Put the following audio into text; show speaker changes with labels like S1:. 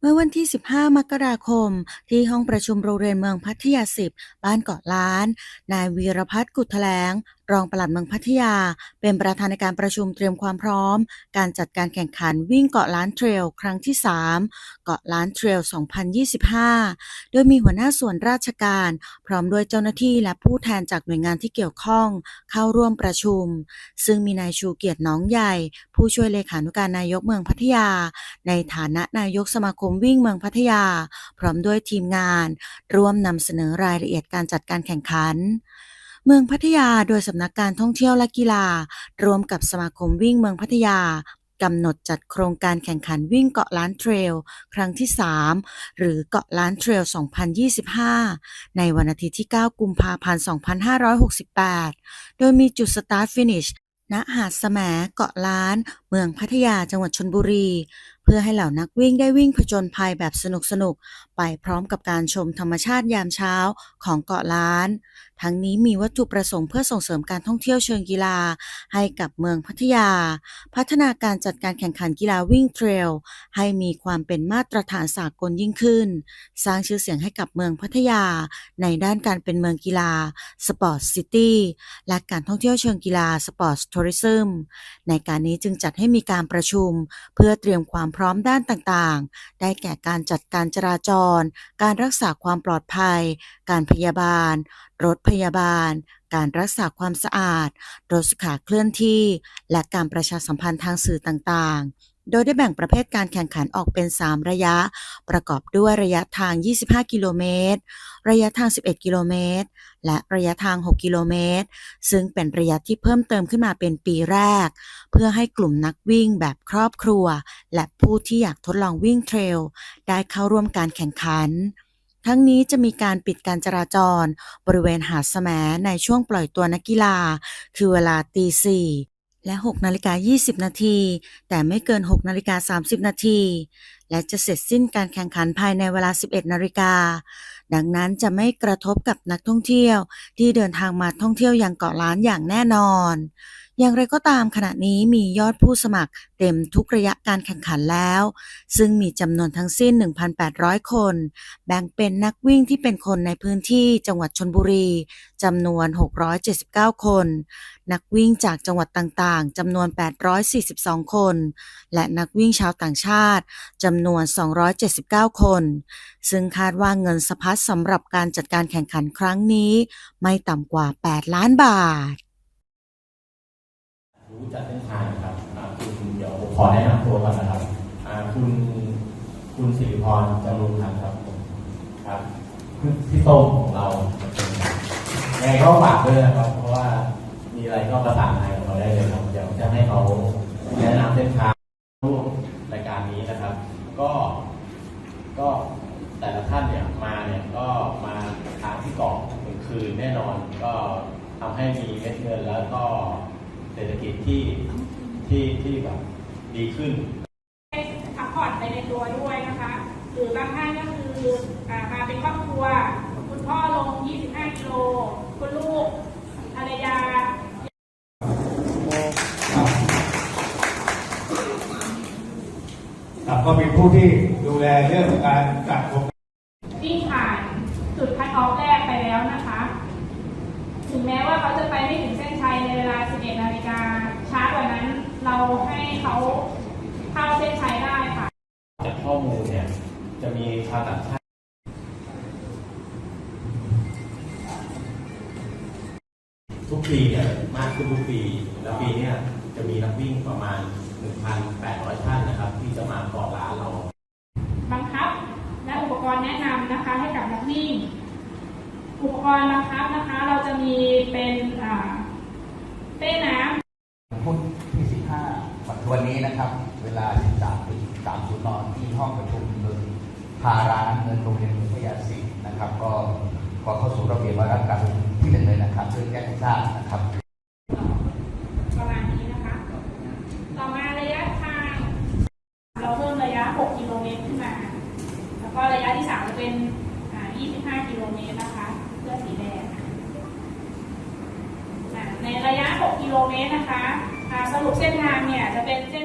S1: เมื่อวันที่ 15 มกราคม ที่ห้องประชุมโรงเรียนเมืองพัทยา 10 บ้านเกาะล้าน นายวีรพัฒน์กุดแถลง รองปลัดเมืองพัทยา เป็นประธานในการประชุมเตรียมความพร้อม การจัดการแข่งขันวิ่งเกาะล้านเทรลครั้งที่ 3 เกาะล้านเทรล 2025 โดยมีหัวหน้าส่วนราชการ พร้อมด้วยเจ้าหน้าที่และผู้แทนจากหน่วยงานที่เกี่ยวข้องเข้าร่วมประชุม ซึ่งมีนายชูเกียรติน้องใหญ่ ผู้ช่วยเลขานุการนายกเมืองพัทยา ในฐานะนายกสมาคมวิ่งเมืองพัทยา พร้อมด้วยทีมงาน ร่วมนำเสนอรายละเอียดการจัดการแข่งขัน เมืองพัทยาโดยสำนักการท่องเที่ยวและกีฬา รวมกับสมาคมวิ่งเมืองพัทยากำหนดจัดโครงการแข่งขันวิ่งเกาะล้านเทรล ครั้งที่ 3 หรือเกาะล้านเทรล 2025 ในวันอาทิตย์ที่ 9 กุมภาพันธ์ 2568 โดยมีจุดสตาร์ทฟินิชณหาดแสมเกาะล้าน เมืองพัทยาจังหวัดชลบุรี พื่อให้เหล่านักวิ่งได้วิ่งผจญภัยแบบสนุกๆไปพร้อมกับการชมธรรมชาติยามเช้าของเกาะล้าน ทั้งนี้มีวัตถุประสงค์เพื่อส่งเสริมการท่องเที่ยวเชิงกีฬา ให้กับเมืองพัทยา พัฒนาการจัดการแข่งขันกีฬาวิ่งเทรล ให้มีความเป็นมาตรฐานสากลยิ่งขึ้น สร้างชื่อเสียงให้กับเมืองพัทยา ในด้านการเป็นเมืองกีฬาสปอร์ตซิตี้และการท่องเที่ยวเชิงกีฬาสปอร์ตทัวริซึมในการนี้จึงจัดให้มีการประชุม เพื่อเตรียมความพร้อมด้านต่างๆ ได้แก่การจัดการจราจร การรักษาความปลอดภัย การพยาบาล รถพยาบาล การรักษาความสะอาด รถสุขาเคลื่อนที่ และการประชาสัมพันธ์ทางสื่อต่างๆ โดยได้แบ่งประเภทการแข่งขันออกเป็น 3 ระยะ ประกอบด้วยระยะทาง 25 กิโลเมตร ระยะทาง 11 กิโลเมตร และระยะทาง 6 กิโลเมตร ซึ่งเป็นระยะที่เพิ่มเติมขึ้นมาเป็นปีแรก เพื่อให้กลุ่มนักวิ่งแบบครอบครัว และผู้ที่อยากทดลองวิ่งเทรล ได้เข้าร่วมการแข่งขันทั้งนี้จะมีการปิดการจราจร บริเวณหาดแสมในช่วงปล่อยตัวนักกีฬา คือเวลาตีสี่ และ 6 นาฬิกา 20 นาที แต่ไม่เกิน 6 นาฬิกา 30 นาที และจะเสร็จสิ้นการแข่งขันภายในเวลา 11 นาฬิกา ดังนั้นจะไม่กระทบกับนักท่องเที่ยวที่เดินทางมาท่องเที่ยวยังเกาะล้านอย่างแน่นอน อย่างไรก็ตามขณะนี้มียอดผู้สมัครเต็มทุกระยะการแข่งขันแล้ว ซึ่งมีจำนวนทั้งสิ้น 1,800 คน แบ่งเป็นนักวิ่งที่เป็นคนในพื้นที่จังหวัดชลบุรีจำนวน 679 คน นักวิ่งจากจังหวัดต่างๆจำนวน 842 คน และนักวิ่งชาวต่างชาติจำนวน 279 คน ซึ่งคาดว่าเงินสะพัดสำหรับการจัดการแข่งขันครั้งนี้ ไม่ต่ำกว่า 8 ล้านบาท
S2: รู้จักเส้นทางครับคุณเดี๋ยวขอแนะนำตัวก่อนนะครับคุณคุณสิริพรจำรุงพันธ์ครับผมครับพี่ส้มของเรายังไงก็ฝากด้วยนะครับ เพราะว่ามีอะไรก็ประสานงานกับเราได้เลยครับเดี๋ยวจะให้เขาแนะนำเส้นทางร่วมรายการนี้นะครับ ก็ก็แต่ละท่านเนี่ยมาเนี่ยก็มาค้างที่เกาะเป็นคืนแน่นอน ก็ทำให้มีเม็ดเงินแล้วก็ ที่ที่ที่แบบดีขึ้น
S3: ให้พักผ่อนไปในตัวด้วยนะคะ หรือบางท่านก็คืออามาเป็นครอบครัว คุณพ่อลง 25 กิโล คุณลูกภรรยา
S4: ครับก็เป็นผู้ที่ดูแลเรื่องการจัดโครง
S3: วิ่งผ่านจุดคัดออฟแรกไปแล้วนะคะ ถึงแม้ว่าเขาจะไปไม่ถึงเส้นชัยในเวลา 11 นาฬิกา ช้ากว่านั้น เราให้เขาเข้าเส้นชัยได้ค่ะ
S2: จากข้อมูลเนี่ยจะมีชาวต่างชาติทุกปีเนี่ยมากขึ้นทุกปี แล้วปีเนี้ยจะมีนักวิ่งประมาณ 1,800 ท่านนะครับ ที่จะมาเกาะร้านเรา
S3: บังคับและอุปกรณ์แนะนำนะคะให้กับนักวิ่ง อุปกรณ์บังคับนะคะ เราจะมีเป็นอ่าเป้น้ำ
S5: พุธที่15 วันนี้นะครับ เวลา 13.30นที่ห้องประชุมเมืองพาราเงินโรงเรียนเมืองพยาศินะครับ ก็ขอเข้าสู่ระเบียบวาระการประชุมที่หนึ่งเลยนะครับเพื่อแจ้งให้ทราบนะครับ
S3: ประมาณนี้นะคะ ต่อมาระยะทาง เราเพิ่มระยะ 6 กิโลเมตรขึ้นมา แล้วก็ระยะที่ 3 จะเป็น 25 กิโลเมตรนะคะเสื้อสีแดงในระยะ 6 กิโลเมตรนะคะ สรุปเส้นทางเนี่ยจะเป็นเส้น